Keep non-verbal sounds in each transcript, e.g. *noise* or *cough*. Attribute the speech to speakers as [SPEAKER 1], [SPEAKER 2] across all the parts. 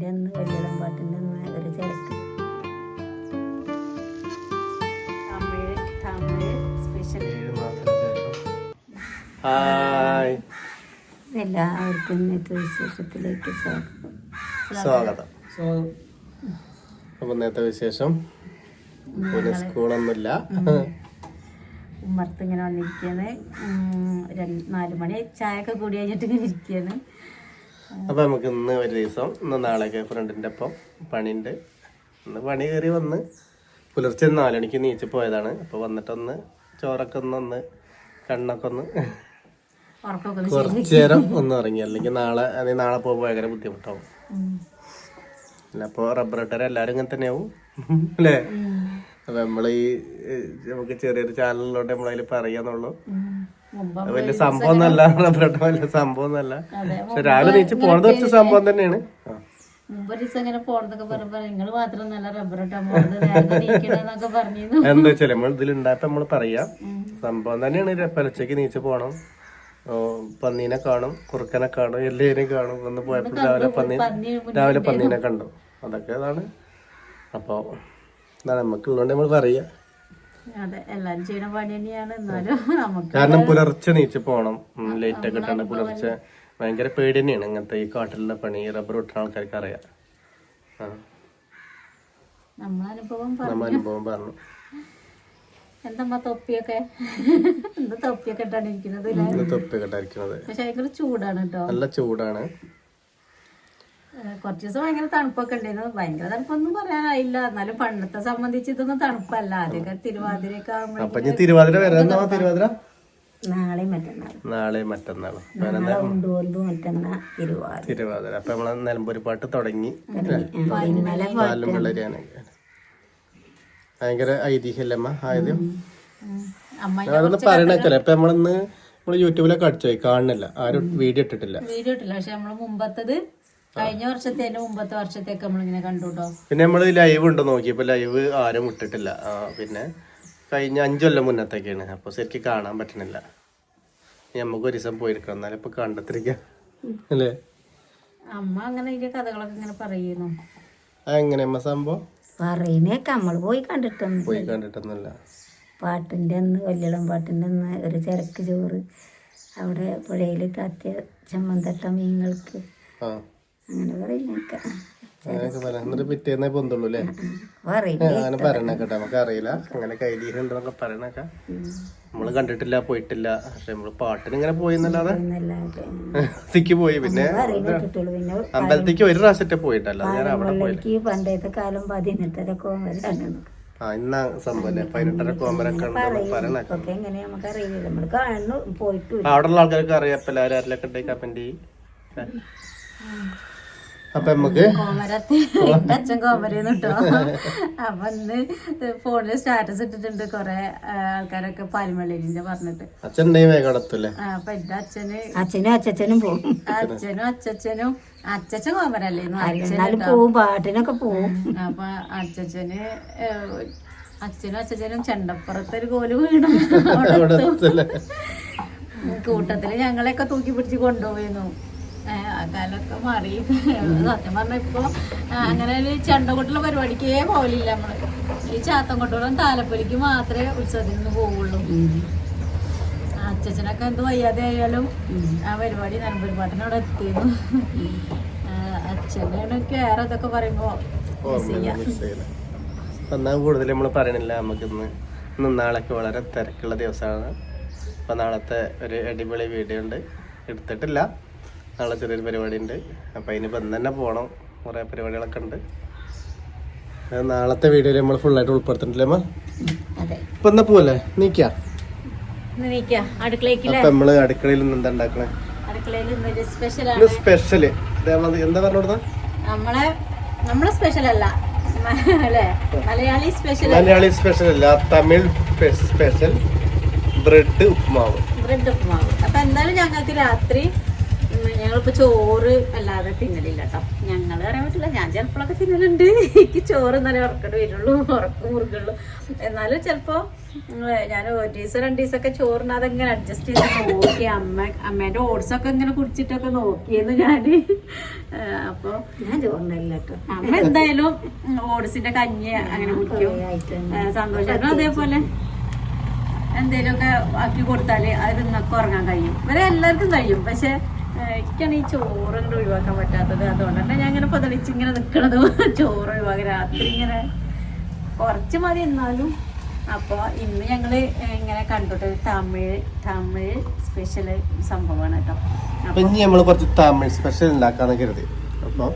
[SPEAKER 1] അന്ന് പാട്ടിന്റെ അന്ന് ഒരു തിരക്ക്. Tamil Tamil special
[SPEAKER 2] hi.
[SPEAKER 1] എല്ലാവർക്കും ഇന്നത്തെ വിശേഷത്തിലേക്ക് സ്വാഗതം.
[SPEAKER 2] സ്വാഗതം. അപ്പൊ ഇന്നത്തെ വിശേഷം? പിന്നെ സ്കൂളൊന്നുമില്ല.
[SPEAKER 1] ഉമ്മർത്ത് ഇങ്ങനെ വന്നിരിക്കുകയാണ് ഉം, രണ്ട് നാല് മണി ചായയൊക്കെ കൂടി കഴിഞ്ഞിട്ട് ഇങ്ങനെ ഇരിക്കുകയാണ്
[SPEAKER 2] അപ്പൊ നമുക്ക് ഇന്ന് ഒരു ദിവസം ഇന്ന് നാളെയൊക്കെ ഫ്രണ്ടിന്റെ ഒപ്പം പണിയുണ്ട്. ഇന്ന് പണി കയറി വന്ന് പുലർച്ചെ നാലണിക്ക് നീച്ച് പോയതാണ്. അപ്പോൾ വന്നിട്ടൊന്ന് ചോറൊക്കെ ഒന്ന് ഒന്ന് കണ്ണൊക്കെ ഒന്ന് കുറച്ചു നേരം ഒന്ന് ഇറങ്ങി അല്ലെങ്കിൽ നാളെ അല്ലെങ്കിൽ നാളെ പോകുമ്പോൾ ഭയങ്കര ബുദ്ധിമുട്ടാവും. അപ്പോൾ റബ്ബർ ഇട്ടർ എല്ലാവരും ഇങ്ങനെ തന്നെയാവും. അല്ലേ? അപ്പൊ നമ്മൾ ഈ നമുക്ക് ചെറിയൊരു ചാനലിലോട്ട് നമ്മളതിൽ പറയാന്നുള്ളൂ. വലിയ സംഭവം ഒന്നല്ല ബ്രെഡ് വലിയ സംഭവം ഒന്നല്ല. പക്ഷെ രാവിലെ നീച്ച് പോണത് കുറച്ച് സംഭവം തന്നെയാണ്. ആ.
[SPEAKER 1] മുമ്പ് ഒരു ദിവസം ഇങ്ങനെ പോണതൊക്കെ പറയുമ്പോ നിങ്ങൾ മാത്രം നല്ല റബ്ബർ ഇട്ടാ
[SPEAKER 2] എന്താ വെച്ചാൽ നമ്മൾ ഇതിലുണ്ടായപ്പോ നമ്മൾ പറയാ. സംഭവം തന്നെയാണ് പലച്ചയ്ക്ക് നീച്ച് പോണം. പന്നീനെ കാണും കുറുക്കനെ കാണും എല്ലേനെ കാണും. ഒന്ന് പോയപ്പോൾ രാവിലെ പന്നി
[SPEAKER 1] പന്നി
[SPEAKER 2] രാവിലെ പന്നീനെ കണ്ടു. അതൊക്കെ അതാണ് അപ്പൊ നമുക്ക് ഉള്ളതുകൊണ്ട് നമ്മൾ പറയാ.
[SPEAKER 1] അതെ എല്ലാരും ചെയ്യണ പണി തന്നെയാണ്. എന്നാലും നമുക്ക്
[SPEAKER 2] കാരണം പുലർച്ചെ നീച്ച് പോണം. ലേറ്റ് ഒക്കെ ഇട്ടാണ് പുലർച്ചെ. ഭയങ്കര പേടി തന്നെയാണ് ഇങ്ങനത്തെ ഈ കാട്ടിലുള്ള പണി റബ്ബർ വിട്ടുന്ന ആൾക്കാർക്ക് അറിയാം. നമ്മ അനുഭവം പറഞ്ഞു.
[SPEAKER 1] എന്തമ്മ തൊപ്പിയൊക്കെ? എന്താ തൊപ്പിയൊക്കെ ഇട്ടാണ് ഇരിക്കുന്നത്? ഇല്ലേ?
[SPEAKER 2] ഇന്ന് തൊപ്പി കെട്ടായിരിക്കുന്നത്
[SPEAKER 1] പക്ഷെ ഭയങ്കര ചൂടാണ് കേട്ടോ
[SPEAKER 2] നല്ല ചൂടാണ്.
[SPEAKER 1] കുറച്ച് ദിവസം ഭയങ്കര തണുപ്പൊക്കെ ഉണ്ടായിരുന്നു ഭയങ്കര തണുപ്പൊന്നും പറയാനായില്ല. എന്നാലും പണ്ടത്തെ സംബന്ധിച്ച് ഇതൊന്നും തണുപ്പല്ല. ആദ്യമൊക്കെ തിരുവാതിരയൊക്കെ
[SPEAKER 2] ഇനി തിരുവാതിര തിരുവാതിര?
[SPEAKER 1] നാളെ മറ്റന്നാൾ
[SPEAKER 2] നാളെ
[SPEAKER 1] തിരുവാതിര.
[SPEAKER 2] തിരുവാതിര. അപ്പൊ നമ്മളെ നിലമ്പൂരി പാട്ട് തുടങ്ങി. പാലും വെള്ളരിയാണ് ഭയങ്കര ഐതിഹ്യല്ലമ്മ ആദ്യം അതൊന്ന് പറയണേക്കല്ലേ അപ്പൊ നമ്മളിന്ന് നമ്മൾ യൂട്യൂബിലൊക്കെ അടിച്ചു പോയി. കാണുന്നില്ല. ആരും വീഡിയോ ഇട്ടിട്ടില്ല.
[SPEAKER 1] വീഡിയോ ഇട്ടില്ല. പക്ഷെ നമ്മൾ മുമ്പത്തത് കഴിഞ്ഞ വർഷത്തെ മുമ്പത്തെ വർഷത്തേക്ക് നമ്മളിങ്ങനെ കണ്ടു കേട്ടോ
[SPEAKER 2] പിന്നെ നമ്മൾ ലൈവ് ഉണ്ടോ നോക്കിയപ്പോ ലൈവ് ആരും ഇട്ടിട്ടില്ല. പിന്നെ കഴിഞ്ഞ അഞ്ചു കൊല്ലം മുന്നത്തേക്കാണ്. അപ്പൊ ശരിക്കും കാണാൻ പറ്റണില്ല. നമുക്ക് ഒരു ദിവസം പോയിരിക്കണം. എന്നാലും ഇപ്പൊ കണ്ടെത്തിരിക്കാം. അല്ലേ?
[SPEAKER 1] അമ്മ അങ്ങനെ ഇതിന്റെ കഥകളൊക്കെ ഇങ്ങനെ പറയുന്നു.
[SPEAKER 2] അതെങ്ങനെയമ്മ സംഭവം?
[SPEAKER 1] പറയുന്നേക്ക. നമ്മൾ പോയി കണ്ടിട്ടൊന്നും
[SPEAKER 2] പോയി കണ്ടിട്ടൊന്നുമില്ല.
[SPEAKER 1] പാട്ടിന്റെ അന്ന് വല്ലളം പാട്ടിന്റെ അന്ന് ഒരു ചരക്ക് ചോറ്. അവിടെ പുഴയിൽ കത്തിയ ചമ്മന്തട്ട മീനുകൾക്ക്. അങ്ങനെ പറയുന്നേക്ക
[SPEAKER 2] അങ്ങനെയൊക്കെ പറയാം എന്നിട്ട് പിറ്റേന്നേ പൊന്തുള്ളൂ അല്ലേ
[SPEAKER 1] പറയും
[SPEAKER 2] അങ്ങനെ പറയണേക്കട്ടെ. നമുക്ക് അറിയില്ല. അങ്ങനെ കൈലീഹം ഉണ്ടെന്നൊക്കെ പറയണേക്ക നമ്മൾ കണ്ടിട്ടില്ല പോയിട്ടില്ല. പക്ഷെ നമ്മൾ പാട്ടിന് ഇങ്ങനെ പോയി. എന്നല്ലാതെ അമ്പലത്തേക്ക് പോയി പിന്നെ അമ്പലത്തേക്ക് ഒരു പ്രാവശ്യത്തെ പോയിട്ടല്ല. ഞാൻ അവിടെ
[SPEAKER 1] പണ്ടത്തെ കാലം പതിനെട്ടര കോമരാണ്
[SPEAKER 2] ആ ഇന്നാ സംഭവം അല്ലേ പതിനെട്ടര കോമരൊക്കെ അവിടെ ഉള്ള ആൾക്കാർക്ക് അറിയാം. എല്ലാവരും ആരിലൊക്കെ ഉണ്ടെങ്കിൽ അപ്പൊ നമുക്ക്
[SPEAKER 1] കോമരത്തെ അച്ഛൻ കോമരന്ന് കേട്ടോ അപ്പൊ ഇന്ന് ഫോണിൽ സ്റ്റാറ്റസ് ഇട്ടിട്ടുണ്ട് കൊറേ ആൾക്കാരൊക്കെ പാൽമള്ളിന്റെ പറഞ്ഞിട്ട്.
[SPEAKER 2] അച്ഛൻ ഉണ്ടെങ്കിൽ വേഗം അടത്തല്ലേ?
[SPEAKER 1] ആ, അപ്പൊ എന്റെ അച്ഛന് അച്ഛനും അച്ഛനും പോവും. അച്ഛനും അച്ഛനും അച്ഛൻ കോമരല്ലേന്നു അച്ഛനും പോവും പാട്ടിനൊക്കെ പോവും. അപ്പൊ അച്ഛന് അച്ഛനും അച്ഛനും ചെണ്ടപ്പുറത്തൊരു കോൽ വീണു. *laughs* കൂട്ടത്തിൽ ഞങ്ങളെയൊക്കെ തൂക്കി പിടിച്ച് കൊണ്ടുപോയിരുന്നു. കാലമൊക്കെ മാറി. സത്യം പറഞ്ഞ ഇപ്പൊ അങ്ങനെ ഒരു ചെണ്ടകൊട്ടുള്ള പരിപാടിക്കേ പോലില്ല നമ്മൾ. ഈ ചാത്തൻകൊട്ടോളം താലപ്പൊലിക്ക് മാത്രമേ ഉത്സവത്തിൽ നിന്ന് പോവുള്ളൂ അച്ഛനൊക്കെ എന്ത് വയ്യാതെ ആയാലും ആ പരിപാടി നലമ്പൂർ പാട്ടിന് അവിടെ എത്തിയിരുന്നു. അച്ഛനാണ് കേറെ ഇതൊക്കെ പറയുമ്പോ
[SPEAKER 2] എന്നാ കൂടുതൽ നമ്മൾ പറയണില്ല നമുക്കിന്ന് ഇന്ന് നാളൊക്കെ നാളേക്ക് വളരെ തിരക്കുള്ള ദിവസമാണ്. അപ്പം നാളത്തെ ഒരു അടിപൊളി വീഡിയോ ഉണ്ട്. എടുത്തിട്ടില്ല. നാളെ ചെറിയൊരു പരിപാടി ഉണ്ട് അപ്പൊ അതിനിപ്പോ ഇന്ന് തന്നെ പോകണം കുറെ പരിപാടികളൊക്കെ ഉണ്ട്. നാളത്തെ വീഡിയോയിൽ നമ്മൾ ഫുള്ളായിട്ട് ഉൾപ്പെടുത്തിട്ടില്ലേ അമ്മ? ഇപ്പൊ എന്നാ പോവല്ലേ? നീക്കാ? അപ്പൊ നമ്മൾ അടുക്കളയിൽ നിന്ന് എന്താ ഉണ്ടാക്കണേ സ്പെഷ്യൽ എന്താ
[SPEAKER 1] നമ്മളെ സ്പെഷ്യൽ അല്ലേ. മലയാളി സ്പെഷ്യൽ
[SPEAKER 2] മലയാളി സ്പെഷ്യൽ അല്ല Tamil special bread uppumavu
[SPEAKER 1] bread uppumavu അപ്പൊ എന്തായാലും ഞങ്ങൾക്ക് രാത്രി ഞങ്ങളിപ്പോ ചോറ് അല്ലാതെ തിന്നലില്ല കേട്ടോ ഞങ്ങൾ പറയാൻ പറ്റില്ല. ഞാൻ ചിലപ്പോഴൊക്കെ തിന്നലുണ്ട്. എനിക്ക് ചോറ് എന്നാലേ ഉറക്കേണ്ടി വരുള്ളൂ. ഉറക്കം മുറുകുള്ളൂ. എന്നാലും ചിലപ്പോൾ ഞാൻ ഒരു ദിവസം രണ്ട് ദിവസമൊക്കെ ചോറിനത് ഇങ്ങനെ അഡ്ജസ്റ്റ് ചെയ്ത് നോക്കി. അമ്മ അമ്മേന്റെ ഓട്സൊക്കെ ഇങ്ങനെ കുടിച്ചിട്ടൊക്കെ നോക്കിയെന്ന് ഞാൻ അപ്പോൾ
[SPEAKER 3] ഞാൻ ചോറിനല്ല കേട്ടോ
[SPEAKER 1] അമ്മ എന്തായാലും ഓട്സിന്റെ കഞ്ഞി അങ്ങനെ കുടിക്കും. സന്തോഷം അതേപോലെ എന്തേലുമൊക്കെ ആക്കി കൊടുത്താൽ അത് നിങ്ങൾക്ക് ഉറങ്ങാൻ കഴിയും. ഇവരെ എല്ലാവർക്കും കഴിയും. പക്ഷെ എനിക്കാണ് ഈ ചോറ് ഒഴിവാക്കാൻ പറ്റാത്തത്. അതുകൊണ്ട് തന്നെ ഞാൻ ഇങ്ങനെ പതളിച്ച് ഇങ്ങനെ നിൽക്കണത് ചോറ് ഒഴിവാക്കി. രാത്രി ഇങ്ങനെ കുറച്ച് മതി എന്നാലും. അപ്പോൾ ഇന്ന് ഞങ്ങൾ ഇങ്ങനെ കണ്ടിട്ട് തമിഴ് തമിഴ് സ്പെഷ്യൽ സംഭവമാണ് കേട്ടോ.
[SPEAKER 2] അപ്പൊ ഇനി നമ്മൾ കുറച്ച് തമിഴ് സ്പെഷ്യൽ ഉണ്ടാക്കാന്ന് കരുതി. അപ്പോൾ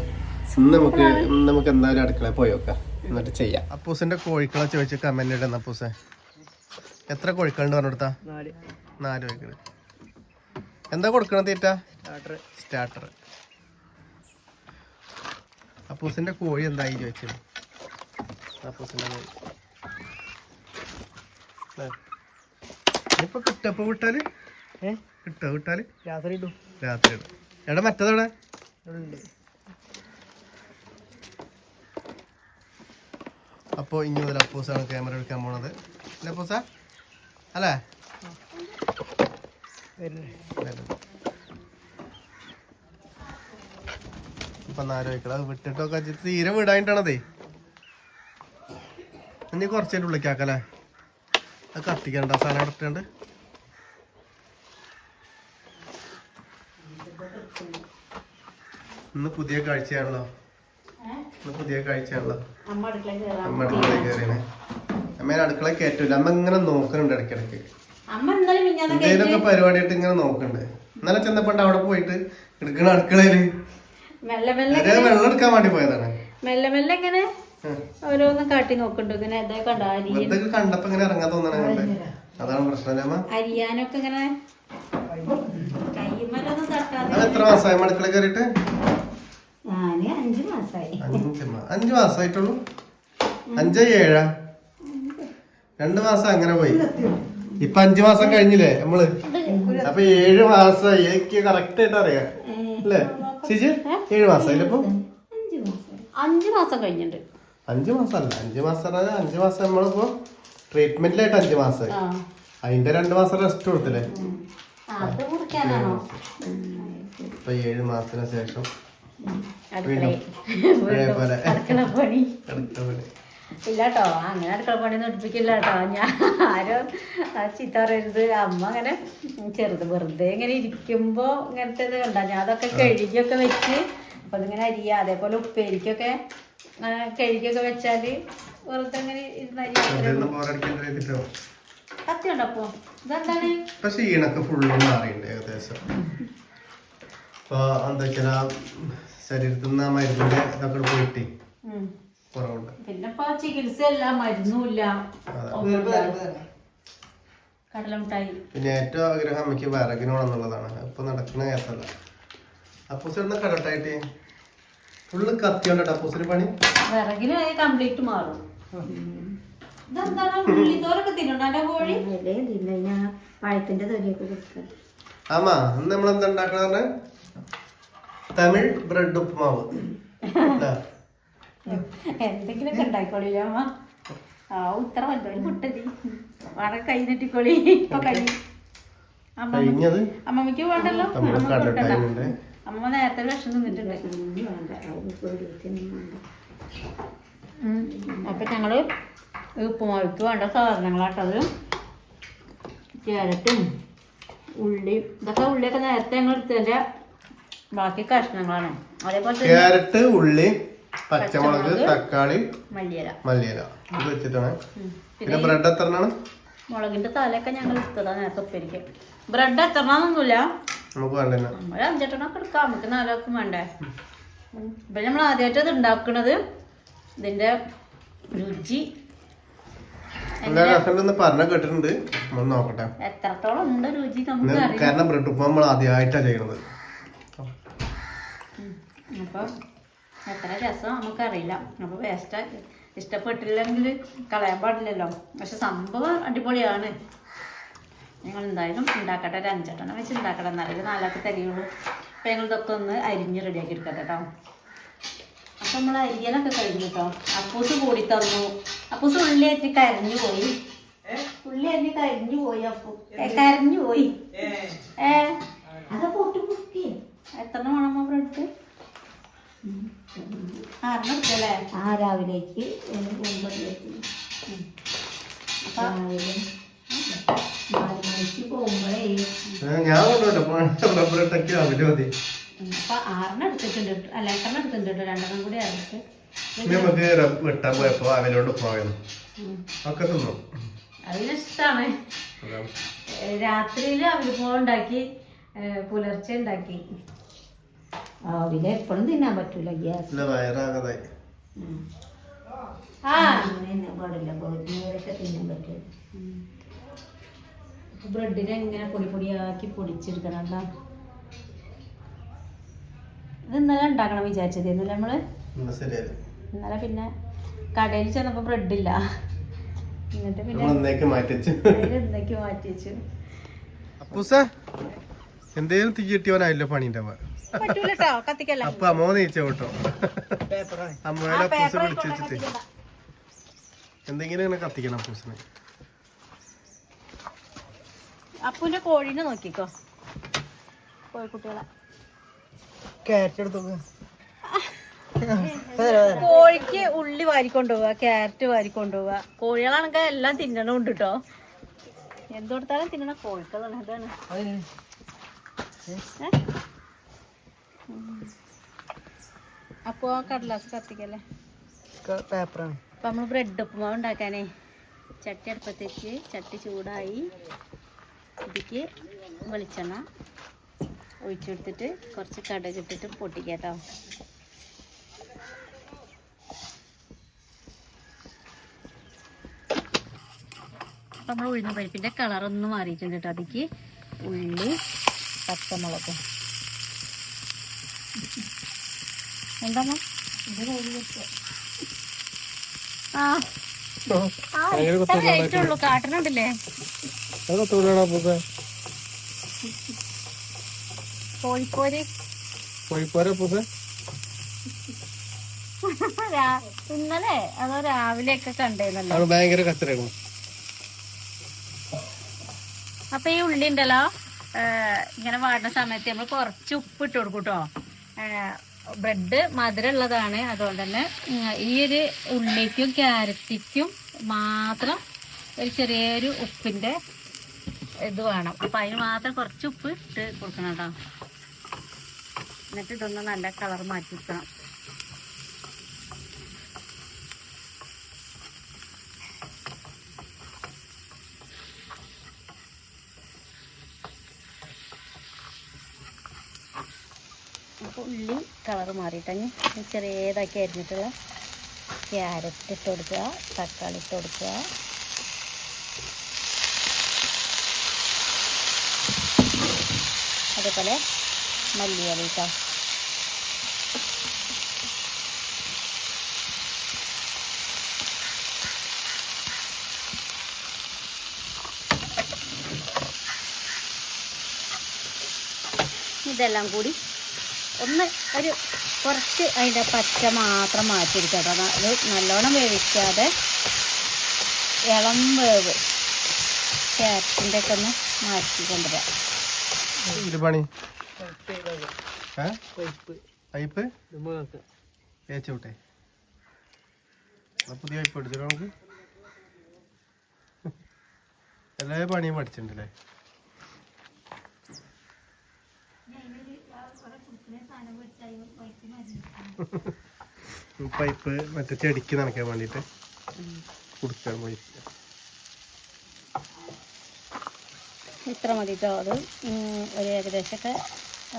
[SPEAKER 2] നമുക്ക് നമുക്ക് എന്തായാലും അടുക്കള പോയി നോക്കാം. എന്നിട്ട് ചെയ്യാം. അപ്പൂസിന്റെ കോഴിക്കളെ ചോദിച്ച് കമന്റ് ഇടുന്ന അപ്പൂസേ. എത്ര കോഴിക്കളുണ്ട് പറഞ്ഞെടുത്താ നാല്. കോഴിക്കൾ. എന്താ കൊടുക്കണം തീറ്റ? സ്റ്റാർട്ടർ. അപ്പൂസിന്റെ കോഴി എന്തായി ചോദിച്ചു? അപ്പൂസിന്റെ കോഴി. ഇപ്പൊ കിട്ടപ്പോ വിട്ടാൽ? കിട്ടോ വിട്ടാൽ?
[SPEAKER 4] രാത്രി ഇടും.
[SPEAKER 2] രാത്രി ഇടും. എടാ മറ്റതവിടെ? അപ്പോൾ ഇനി മുതൽ അപ്പൂസാണ് ക്യാമറ എടുക്കാൻ പോണത്. അല്ലേ അപ്പൂസ? അല്ലേ? ഇപ്പൊ നാല് അത് വിട്ടിട്ടൊക്കെ തീരെ വിടായിട്ടാണതേ. ഇനി കുറച്ചതിന്റെ ഉള്ളിക്കാക്കല്ലേ? അത് കത്തിക്കണ്ട സാധനം അവിടെ ഇട്ടുണ്ട് ഇന്ന് പുതിയ കാഴ്ചയാണല്ലോ. ഇന്ന് പുതിയ കാഴ്ചയാണല്ലോ.
[SPEAKER 1] അമ്മ അടുക്കള
[SPEAKER 2] കയറിയാണ്. അമ്മേനെ അടുക്കള കയറ്റൂല. അമ്മ ഇങ്ങനെ നോക്കുന്നുണ്ട് ഇടയ്ക്കിടയ്ക്ക്. എന്തെങ്കിലുമൊക്കെ പരിപാടിയായിട്ട് ഇങ്ങനെ നോക്കുന്നുണ്ട്. ഇന്നലെ ചെന്നപ്പോണ്ട് അവിടെ പോയിട്ട് എടുക്കണ അടുക്കളയിൽ.
[SPEAKER 1] മെല്ലെ മെല്ലെ
[SPEAKER 2] വെള്ളം എടുക്കാൻ വേണ്ടി പോയതാണ്.
[SPEAKER 1] മെല്ലെ മെല്ലെ ഇങ്ങനെ. ഓരോന്നും കാട്ടി നോക്കണ്ടു ഇങ്ങനെ ഇതേ കണ്ട അരിയൻ.
[SPEAKER 2] കണ്ടപ്പോ ഇങ്ങനെ ഇറങ്ങാൻ തോന്നണേ അതാണ് പ്രശ്നം
[SPEAKER 1] അരിയാനൊക്കെ ഇങ്ങനെ
[SPEAKER 2] എത്ര മാസമായി മടുക്കള കയറിയിട്ട്?
[SPEAKER 3] അഞ്ചു മാസായി.
[SPEAKER 2] അഞ്ച് മാസമായിട്ടുള്ളൂ അഞ്ചോ ഏഴാ? രണ്ട് മാസം അങ്ങനെ പോയി. ഇപ്പൊ അഞ്ചു മാസം കഴിഞ്ഞില്ലേ നമ്മൾ? അപ്പൊ ഏഴ് മാസമായി എനിക്ക് കറക്റ്റ് ആയിട്ട് അറിയാം. അല്ലേ? ചേച്ചി ഏഴ് മാസമായില്ലേ ഇപ്പൊ?
[SPEAKER 3] അഞ്ചു
[SPEAKER 1] മാസം. കഴിഞ്ഞിട്ടുണ്ട്
[SPEAKER 2] അഞ്ചു മാസം അഞ്ചു മാസം പറഞ്ഞാൽ അഞ്ചു മാസം നമ്മളിപ്പോ ട്രീറ്റ്മെന്റിലായിട്ട് അഞ്ചു മാസമായി.
[SPEAKER 1] ആ.
[SPEAKER 2] അതിന്റെ രണ്ട് മാസം റെസ്റ്റ് കൊടുത്തില്ലേ? ഇപ്പൊ ഏഴ് മാസത്തിന് ശേഷം
[SPEAKER 1] അടുക്കള *laughs* പണി.
[SPEAKER 2] പോലെ.
[SPEAKER 1] ഇല്ല കേട്ടോ അങ്ങനെ അടുക്കള പണി നടിപ്പിക്കില്ല കേട്ടോ ഞാൻ ആരും ചീത്ത പറയരുത്. അമ്മ അങ്ങനെ ചെറുത് വെറുതെ ഇങ്ങനെ ഇരിക്കുമ്പോ ഇങ്ങനത്തെ ഇത് കണ്ട. ഞാൻ അതൊക്കെ കഴുകിയൊക്കെ വെച്ച് അപ്പൊ അതിങ്ങനെ അരിയ അതേപോലെ ഉപ്പേരിക്കൊക്കെ കഴുകിയൊക്കെ വെച്ചാൽ വെറുതെ ഇങ്ങനെ ഇരുന്ന് അരിയ ഇതെന്താണ്?
[SPEAKER 2] ക്ഷീണൊക്കെ ഫുള്ളും മാറിയിട്ടുണ്ട് ഏകദേശം. അപ്പോൾ എന്താ വെച്ചാൽ ശരീരത്തിൽ നിന്ന് ആ മരുന്നിന്റെ ഇതൊക്കെ പോയിട്ട്. കുറവുണ്ട്.
[SPEAKER 1] പിന്നെ ഇപ്പൊ ചികിത്സയല്ല മരുന്നുമില്ല. കടലമിഠായി
[SPEAKER 2] പിന്നെ ഏറ്റവും ആഗ്രഹം അമ്മയ്ക്ക് വിറകിനോടെന്നുള്ളതാണ് ഇപ്പൊ നടക്കുന്ന കേസല്ല. അപ്പൂസിടുന്ന കടട്ടായിട്ട്. ഫുള്ള് കത്തിയോണ്ടോ അപ്പൂസിന് പണി.
[SPEAKER 1] വിറകിന് കംപ്ലീറ്റ് മാറും.
[SPEAKER 3] പഴത്തിന്റെ തൊലിയൊക്കെ കൊടുക്കാം
[SPEAKER 2] ആമാ നമ്മൾ എന്താ ഉണ്ടാക്കണ തമിഴ് ബ്രെഡ് ഉപ്പുമാവ്. *laughs*
[SPEAKER 1] എന്തെങ്കിലുമൊക്കെ ഉണ്ടായിക്കോളി അമ്മ ആ ഉത്തര വലുതൊരു കുട്ടതി വേറെ കൈ നെട്ടിക്കോളി ഇപ്പൊ കൈ. അമ്മ
[SPEAKER 2] കഴിഞ്ഞത്?
[SPEAKER 1] അമ്മമ്മക്ക് വേണ്ടല്ലോ? അമ്മ കൊടുക്കണ്ട അമ്മ നേരത്തെ വിഷം തിന്നിട്ടുണ്ട്. അപ്പൊ ഞങ്ങൾ ഈ ഉപ്പുമാവിക്ക് വേണ്ട സാധനങ്ങളാട്ടത്. ക്യാരറ്റും ഉള്ളി ഇതൊക്കെ ഉള്ളിയൊക്കെ നേരത്തെ ഞങ്ങൾ എടുത്തതിന്റെ ബാക്കി കഷ്ണങ്ങളാണ്. അതേപോലെ
[SPEAKER 2] ക്യാരറ്റ് ഉള്ളി പച്ചമുളക് തക്കാളി
[SPEAKER 1] മല്ലിയില.
[SPEAKER 2] മല്ലിയില. ഇത് വെച്ചിട്ടാണ്. പിന്നെ ബ്രെഡ് എത്ര
[SPEAKER 1] മുളകിന്റെ തലയൊക്കെ ഞങ്ങൾ എടുത്തതാ നേരത്തെ ഉപ്പരിക്ക്. ബ്രെഡ് എത്രണമെന്നൊന്നുമില്ല
[SPEAKER 2] നമുക്ക് വേണ്ട
[SPEAKER 1] നമ്മൾ അഞ്ചെട്ടെണ്ണൊക്കെ എടുക്കാം. നമുക്ക് നാലാൾക്കും വേണ്ടേ. ഇപ്പൊ നമ്മൾ ആദ്യമായിട്ട് ഇത് ഉണ്ടാക്കണത് ഇതിന്റെ രുചി.
[SPEAKER 2] പറഞ്ഞ കേട്ടിട്ടുണ്ട്. നോക്കട്ടെ.
[SPEAKER 1] എത്രത്തോളം ഉണ്ട് രുചി നമുക്ക്
[SPEAKER 2] കാരണം ബ്രെഡ് ഉപ്പ് നമ്മൾ ആദ്യമായിട്ടാണ് ചെയ്യണത്.
[SPEAKER 1] അപ്പൊ എത്ര രസം നമുക്കറിയില്ല. അപ്പോൾ വേസ്റ്റാക്കി ഇഷ്ടപ്പെട്ടില്ലെങ്കിൽ കളയാൻ പാടില്ലല്ലോ. പക്ഷെ സംഭവം അടിപൊളിയാണ്. നിങ്ങൾ എന്തായാലും ഉണ്ടാക്കട്ടെ. ഒരു അഞ്ചെട്ടെണ്ണം വെച്ച് ഉണ്ടാക്കട്ടെ. എന്നാലും നാലാക്കി തരികയുള്ളൂ. അപ്പൊ ഞങ്ങൾ ഇതൊക്കെ ഒന്ന് അരിഞ്ഞ് റെഡിയാക്കി എടുക്കട്ടെ കേട്ടോ അപ്പൊ നമ്മൾ അരിയലൊക്കെ കഴിഞ്ഞു കേട്ടോ അപ്പൂസ് കൂടി തന്നു. അപ്പൂസ് ഉള്ളി അരിഞ്ഞ് കരഞ്ഞു പോയി. ഉള്ളി അരിഞ്ഞ് കരിഞ്ഞു പോയി അപ്പു. കരഞ്ഞു പോയി. ഏ.
[SPEAKER 3] അത് പൊട്ടി പൊട്ടി
[SPEAKER 1] എത്ര വേണം ബ്രെഡ് ആറെണ്ണം എടുക്കല്ലേ
[SPEAKER 3] ആ രാവിലേക്ക് പോകുമ്പോഴേക്ക്
[SPEAKER 1] അപ്പൊ?
[SPEAKER 3] രാവിലെ നാല് മണിക്ക് പോകുമ്പോഴേ
[SPEAKER 2] ഞാൻ കൊണ്ടുപോട്ടെ. അവർ മതി.
[SPEAKER 1] അപ്പൊ. അല്ല. രണ്ടെണ്ണം കൂടി ആയിട്ട്
[SPEAKER 2] ഇനി നമുക്ക് റബ്ബ് വെട്ടാൻ പോയപ്പോ അവലോണ്ട് പോയത്. ഒക്കെ തിന്നു?
[SPEAKER 1] അതിനിഷ്ടാണ്
[SPEAKER 2] അതാണ്.
[SPEAKER 1] രാത്രിയിൽ അവലിപ്പോ പുലർച്ചെ ഉണ്ടാക്കി.
[SPEAKER 3] രാവിലെ എപ്പോഴും തിന്നാൻ പറ്റൂല ഗ്യാസ്.
[SPEAKER 1] ആ
[SPEAKER 3] തിന്നാൻ പാടില്ല പോയിട്ടൊക്കെ തിന്നാൻ പറ്റൂല
[SPEAKER 1] ബ്രെഡിനെ ഇങ്ങനെ പൊടി പൊടിയാക്കി പൊടിച്ചെടുക്കണം ഇത് ഇന്നലെ ഉണ്ടാക്കണം വിചാരിച്ചത് ഇന്നലെ
[SPEAKER 2] നമ്മൾ?
[SPEAKER 1] ഇന്നലെ പിന്നെ കടയിൽ ചെന്നപ്പോ ബ്രെഡ് ഇല്ല എന്നിട്ട് പിന്നെ മാറ്റി വെച്ചു
[SPEAKER 2] അപ്പൂസ. എന്തേലും തീ കിട്ടിയവനായില്ലോ പണിന്റെ അപ്പൊ അമ്മ നീച്ച കേട്ടോ അമ്മയുടെ അപ്പൂസ് വിളിച്ചു വെച്ചിട്ട്. എന്തെങ്കിലും ഇങ്ങനെ കത്തിക്കണം അപ്പൂസിന്
[SPEAKER 1] അപ്പൂന്റെ കോഴിനെ നോക്കിക്കോ. കോഴിക്കുട്ടികളെ. കോഴിക്ക് ഉള്ളി വാരിക്കൊണ്ടുപോവുക ക്യാരറ്റ് വാരിക്കൊണ്ടുപോവുക കോഴികളാണെങ്കിൽ എല്ലാം തിന്നണമുണ്ട് കേട്ടോ എന്ത് കൊടുത്താലും തിന്നണ കോഴിക്കളാണ് അതാണ്. അപ്പോ കടലാസ് കത്തിക്കല്ലേ?
[SPEAKER 3] പേപ്പറാണ്.
[SPEAKER 1] അപ്പൊ നമ്മൾ ബ്രെഡ് ഉപ്പുമാവ് ഉണ്ടാക്കാനേ. ചട്ടി അടുപ്പത്തേക്ക് ചട്ടി ചൂടായി. ഇതിക്ക് വെളിച്ചെണ്ണ ഒഴിച്ചെടുത്തിട്ട് കുറച്ച് കടുക് ഇട്ടിട്ട് പൊട്ടിക്കാട്ടോ അപ്പം നമ്മൾ ഉഴുന്ന പരിപ്പിന്റെ കളറൊന്നും മാറിയിട്ടുണ്ട് കേട്ടോ. അതിക്ക് ഉള്ളി പച്ചമുളകും. *laughs* എന്താ ആ. കാട്ടണുണ്ടല്ലേ *laughs* ഇന്നലെ അതോ രാവിലെ ഒക്കെ കണ്ടേന്നല്ലോ
[SPEAKER 2] ഭയങ്കര കത്തിരക്കണം
[SPEAKER 1] അപ്പൊ ഈ ഉള്ളി ഉണ്ടല്ലോ? ഇങ്ങനെ വാടുന്ന സമയത്ത് നമ്മൾ കുറച്ച് ഉപ്പ് ഇട്ട് കൊടുക്കും കേട്ടോ ബ്രെഡ് മധുരം ഉള്ളതാണ് അതുകൊണ്ട് തന്നെ ഈ ഒരു ഉള്ളിക്കും ക്യാരറ്റിക്കും മാത്രം ഒരു ചെറിയൊരു ഉപ്പിന്റെ ഇത് വേണം. അപ്പം അതിന് മാത്രം കുറച്ച് ഉപ്പ് ഇട്ട് കൊടുക്കണം കേട്ടോ എന്നിട്ട് ഇതൊന്ന് നല്ല കളർ മാറ്റി വെക്കണം. അപ്പോൾ ഉള്ളി കളർ മാറിയിട്ടങ്ങ് ചെറിയതാക്കി അരിഞ്ഞിട്ടുള്ള ക്യാരറ്റ് ഇട്ട് കൊടുക്കുക തക്കാളി ഇട്ട് കൊടുക്കുക. അതേപോലെ മല്ലിയില കേട്ടോ ഇതെല്ലാം കൂടി ഒന്ന് ഒരു കുറച്ച് അതിന്റെ പച്ച മാത്രം മാറ്റിയെടുക്കുക കേട്ടോ. അത് നല്ലോണം വേവിക്കാതെ ഇളം വേവ് ക്യാരറ്റിന്റെ ഒക്കെ ഒന്ന് മാറ്റി കൊണ്ടുവരാം
[SPEAKER 2] പുതിയ പൈപ്പ് അടിച്ചിട്ട് നമുക്ക് എല്ലാ പണിയും പഠിച്ചിട്ടുണ്ടല്ലേ പൈപ്പ് മറ്റേ ചെടിക്ക് നനയ്ക്കാൻ വേണ്ടിട്ട് കൊടുക്കാൻ പോയി
[SPEAKER 1] ഇത്ര മതി കേട്ടോ അത് ഒരു ഏകദേശമൊക്കെ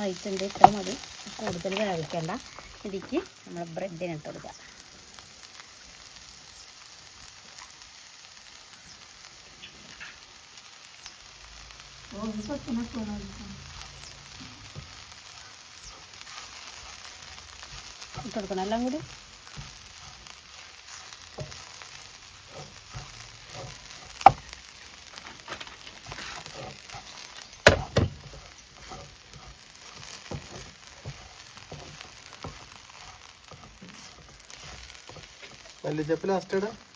[SPEAKER 1] ആയിട്ടുണ്ട്. ഇത്ര മതി. കൂടുതൽ വേവിക്കണ്ട ഇതിക്ക് നമ്മൾ ബ്രെഡിന് ഇട്ട് കൊടുക്കുക ഇട്ട് കൊടുക്കണം എല്ലാം കൂടി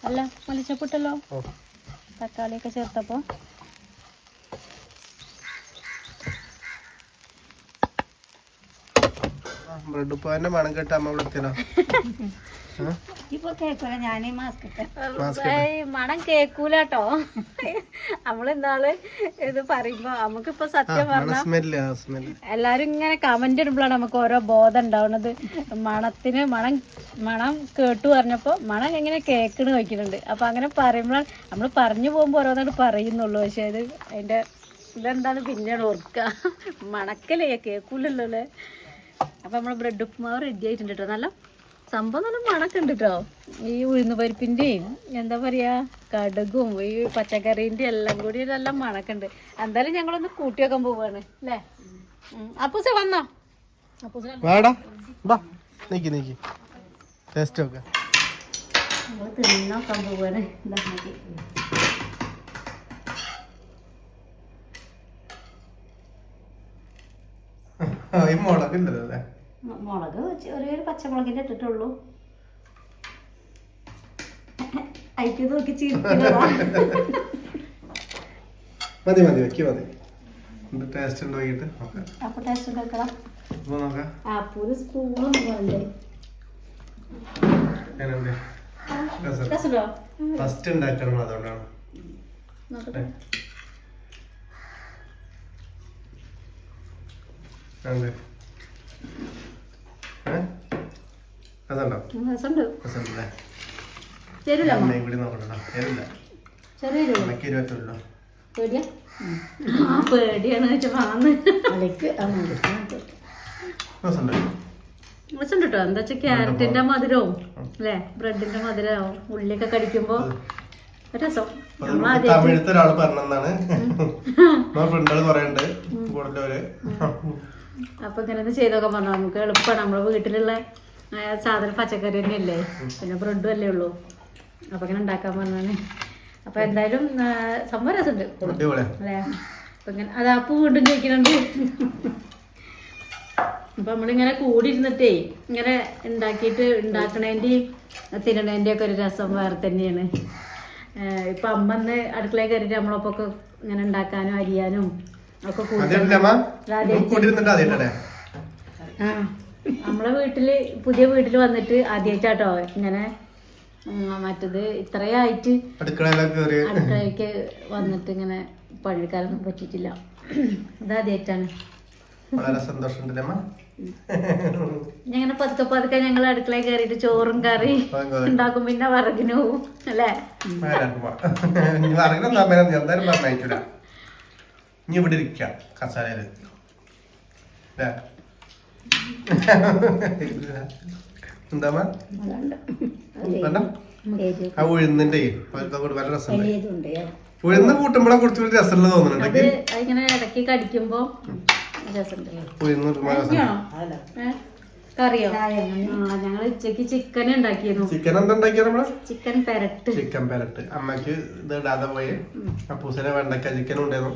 [SPEAKER 1] അല്ല മല്ലിച്ചപ്പിട്ടല്ലോ തക്കാളിയൊക്കെ ചേർത്തപ്പോ.
[SPEAKER 2] ബ്രെഡ് ഉപ്പാന്റെ മണം കേട്ട് അമ്മ വിളിക്കലോ *laughs*
[SPEAKER 3] ഇപ്പൊ കേക്കൂല ഞാനീ മാസ്ക്
[SPEAKER 1] മണം കേക്കൂലട്ടോ. നമ്മൾ ഇന്നാൾ ഇത് പറയുമ്പോ നമുക്കിപ്പോ സത്യം പറഞ്ഞ എല്ലാരും ഇങ്ങനെ കമന്റ് ഇടുമ്പോഴാണ് നമുക്ക് ഓരോ ബോധം ഉണ്ടാവുന്നത്. മണത്തിന് മണം മണം കേട്ടു പറഞ്ഞപ്പോ മണം എങ്ങനെ കേക്കണ് വയ്ക്കുന്നുണ്ട് അപ്പൊ അങ്ങനെ പറയുമ്പോഴാണ് നമ്മൾ പറഞ്ഞു പോകുമ്പോ ഓരോന്നായിട്ട് പറയുന്നുള്ളൂ. പക്ഷെ അത് അതിന്റെ ഇതെന്താണ് പിന്നെയാണ് ഓർക്കുക മണക്കല്ലേ കേക്കൂലല്ലോ അല്ലേ? അപ്പൊ നമ്മൾ ബ്രെഡ് ഉപ്പുമാവ് റെഡി ആയിട്ടുണ്ട് കേട്ടോ നല്ല സംഭവം നല്ല മണക്കുണ്ട് കേട്ടോ ഈ ഉഴുന്ന് പരിപ്പിന്റെയും എന്താ പറയാ കടുകും ഈ പച്ചക്കറീന്റെ എല്ലാം കൂടി നല്ല മണക്കുണ്ട്. എന്തായാലും ഞങ്ങളൊന്ന് കൂട്ടി വെക്കാൻ പോവാണ് അല്ലേ അപ്പൂസ വന്നോ? അപ്പൂസ
[SPEAKER 3] നമ്മൾ തിന്നോക്കാൻ പോവാണ്. ഇതാ മതി.
[SPEAKER 2] മുളക് മുളകില്ലല്ലോ അല്ലേ?
[SPEAKER 3] മുളക് ചെറിയൊരു പച്ചമുളകിന്റെ ഇട്ടിട്ടുള്ളൂ. അയക്ക് നോക്കി ചിരിക്കുന്നതാ.
[SPEAKER 2] മതി മതി വെക്കി മതി. ടേസ്റ്റ് ഉണ്ടോ നോക്കിയിട്ട് നോക്കാം.
[SPEAKER 3] അപ്പൊ ടേസ്റ്റ് ഉണ്ടാക്കണം.
[SPEAKER 2] അപ്പൊ നോക്കാം.
[SPEAKER 3] ആപ്പൂര് സ്പൂണൊന്നും വേണ്ടേ?
[SPEAKER 2] എങ്ങനെയുണ്ട്? രസം.
[SPEAKER 1] രസമുണ്ടോ?
[SPEAKER 2] ഫസ്റ്റ് ഉണ്ടാക്കണം അതുകൊണ്ടാണ്.
[SPEAKER 1] നോക്കട്ടെ.
[SPEAKER 2] ഉണ്ട്
[SPEAKER 1] രസമുണ്ട്?
[SPEAKER 2] രസമുണ്ടല്ലേ കൂടി നോക്കണ്ടോ തരില്ല
[SPEAKER 1] പേടിയാണ്
[SPEAKER 2] രസമുണ്ട്.
[SPEAKER 1] കേട്ടോ എന്താ വെച്ചാൽ ക്യാരറ്റിന്റെ മധുരവും അല്ലേ? ബ്രെഡിന്റെ മധുരവും ഉള്ളിയൊക്കെ കടിക്കുമ്പോ രസം.
[SPEAKER 2] തമിഴത്തെ ഒരാൾ നമ്മളെ ഫ്രണ്ടുകൾ കുറെ ഉണ്ട്. കൂടുതലവര്
[SPEAKER 1] അപ്പൊ ഇങ്ങനെ ഒന്ന് ചെയ്തൊക്കെ പറഞ്ഞു. നമുക്ക് എളുപ്പമാണ് നമ്മുടെ വീട്ടിലുള്ള സാധനം പച്ചക്കറി തന്നെയല്ലേ? പിന്നെ ബ്രെഡും അല്ലേ ഉള്ളൂ. അപ്പൊ ഇങ്ങനെ ഉണ്ടാക്കാൻ പറഞ്ഞാണ് അപ്പൊ എന്തായാലും സംഭവം രസമുണ്ട്. അല്ലേ? അപ്പൊ ഇങ്ങനെ അത് അപ്പു വീണ്ടും ചോദിക്കുന്നുണ്ട്. അപ്പൊ നമ്മളിങ്ങനെ കൂടി ഇരുന്നിട്ടേ ഇങ്ങനെ ഉണ്ടാക്കിയിട്ട് ഉണ്ടാക്കണേന്റെയും തിന്നണേന്റെയും ഒക്കെ ഒരു രസം വേറെ തന്നെയാണ്. ഇപ്പൊ അമ്മന്ന് അടുക്കളയിൽ കയറിയിട്ട് നമ്മളൊപ്പൊക്കെ ഇങ്ങനെ ഉണ്ടാക്കാനും അരിയാനും നമ്മളെ വീട്ടിൽ പുതിയ വീട്ടിൽ വന്നിട്ട് ആദ്യമായിട്ടാട്ടോ ഇങ്ങനെ മറ്റത് ഇത്രയായിട്ട്
[SPEAKER 2] അടുക്കളയിലേക്ക്
[SPEAKER 1] അടുക്കളയ്ക്ക് വന്നിട്ട് ഇങ്ങനെ പള്ളിക്കാരൊന്നും പറ്റിയിട്ടില്ല. അത് ആദ്യമായിട്ടാണ്.
[SPEAKER 2] വളരെ സന്തോഷമുണ്ടല്ലേ
[SPEAKER 1] ഞങ്ങനെ പതുക്കെ പതുക്കെ ഞങ്ങൾ അടുക്കളയിൽ കയറിയിട്ട് ചോറും കറി. ഉണ്ടാക്കും പിന്നെ വറകിന് പോവും അല്ലേ
[SPEAKER 2] നിങ്ങൾ അറിയണം സമയം എന്തായാലും പറഞ്ഞയക്കൂല ഇനി ഇവിടെ ഇരിക്കാം കസാലയിൽ? എന്താ? വേണ്ട? ആ ഉഴുന്നിന്റെ നല്ല രസമുണ്ട് ഉഴുന്ന് കൂട്ടുമ്പോഴെ കുറച്ചുകൂടി രസമുള്ള
[SPEAKER 1] തോന്നുന്നുണ്ട്
[SPEAKER 2] ഉഴുന്ന്?
[SPEAKER 1] കറിയോ? ആ ഞങ്ങൾ ഉച്ചയ്ക്ക് ചിക്കൻ ഉണ്ടാക്കിയിരുന്നു.
[SPEAKER 2] ചിക്കൻ എന്താ ഉണ്ടാക്കിയത് നമ്മൾ?
[SPEAKER 1] ചിക്കൻ പെരട്ട്.
[SPEAKER 2] ചിക്കൻ പെരട്ട്. അമ്മയ്ക്ക് ഇത് ഇടാതെ പോയി. അപ്പൂസിനെ വെണ്ടക്ക ചിക്കൻ ഉണ്ടായിരുന്നു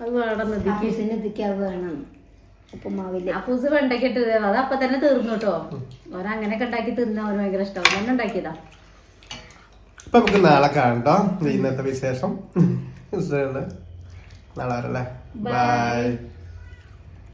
[SPEAKER 1] അത് വേണം
[SPEAKER 3] ആഫീസിന് ഇതിക്കാ വേണം. ഉപ്പുമാവിൽ.
[SPEAKER 1] അപ്പൂസ് വെണ്ടക്ക ഇട്ട് അത് അപ്പൊ തന്നെ തീർന്നു കേട്ടോ. ഓരോ അങ്ങനെയൊക്കെ ഉണ്ടാക്കി തിന്നാൻ അവന് ഭയങ്കര ഇഷ്ടമാണ് തന്നെ ഉണ്ടാക്കിയതാ.
[SPEAKER 2] അപ്പൊ നമുക്ക് നാളെ കാണട്ടോ. ഇന്നത്തെ വിശേഷം. നാളെ വരല്ലേ ബൈ